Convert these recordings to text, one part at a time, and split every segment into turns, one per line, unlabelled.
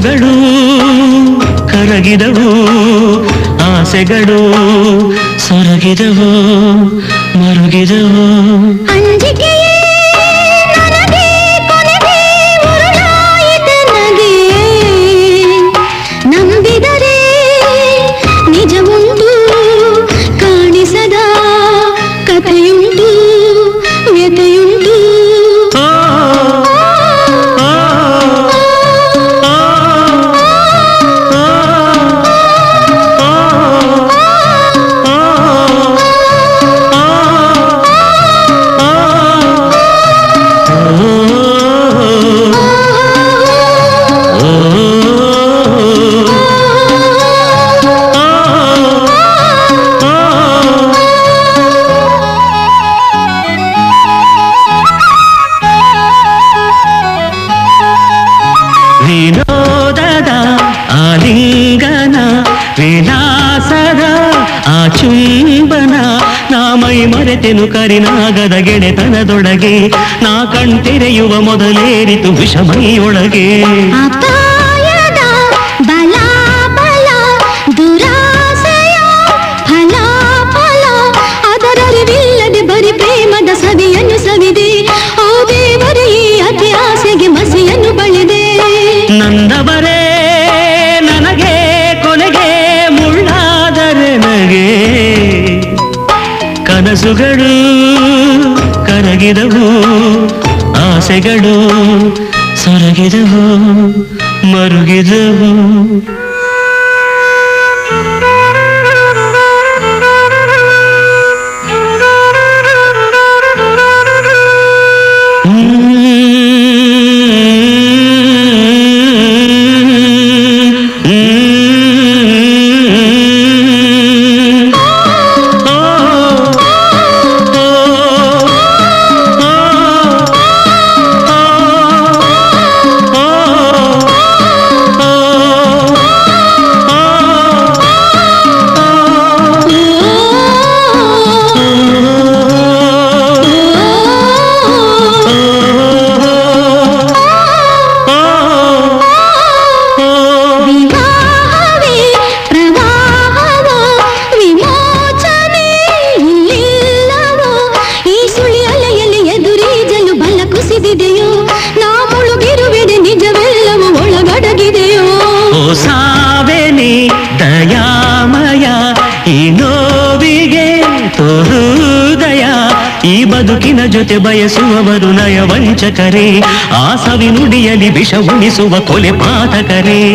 ಕನಸುಗಳು ಕರಗಿದವು ಆಸೆಗಳು ಸೊರಗಿದವು ಮರುಗಿದವು
ಅಂಜಿಕೆಯ
ವಿಲಾಸದ ಆ ಚುಂಬನ ನಾಮೈ ಮರೆತೆನು ಕರಿನಾಗದ ಗೆಳೆತನದೊಳಗೆ, ನಾ ಕಣ್ತೆರೆಯುವ ಮೊದಲೇರಿತು ವಿಷಮೈಯೊಳಗೆ.
ಬರಿ ಪ್ರೇಮದ ಸವಿಯನ್ನು ಸವಿದೆ
ಕನಸುಗಳು ಕರಗಿದವು ಆಸೆಗಳು ಸೊರಗಿದವು ಮರುಗಿದವು.
ಈ
ಬದುಕಿನ ಜೊತೆ ಬಯಸುವವರು ನಯ ವಂಚಕರೇ ಆಸವಿ ನುಡಿಯಲ್ಲಿ ವಿಷ ಉಣಿಸುವ ಕೊಲೆ ಪಾತಕರೇ.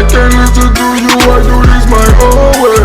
I can't listen to you, I do this my own way.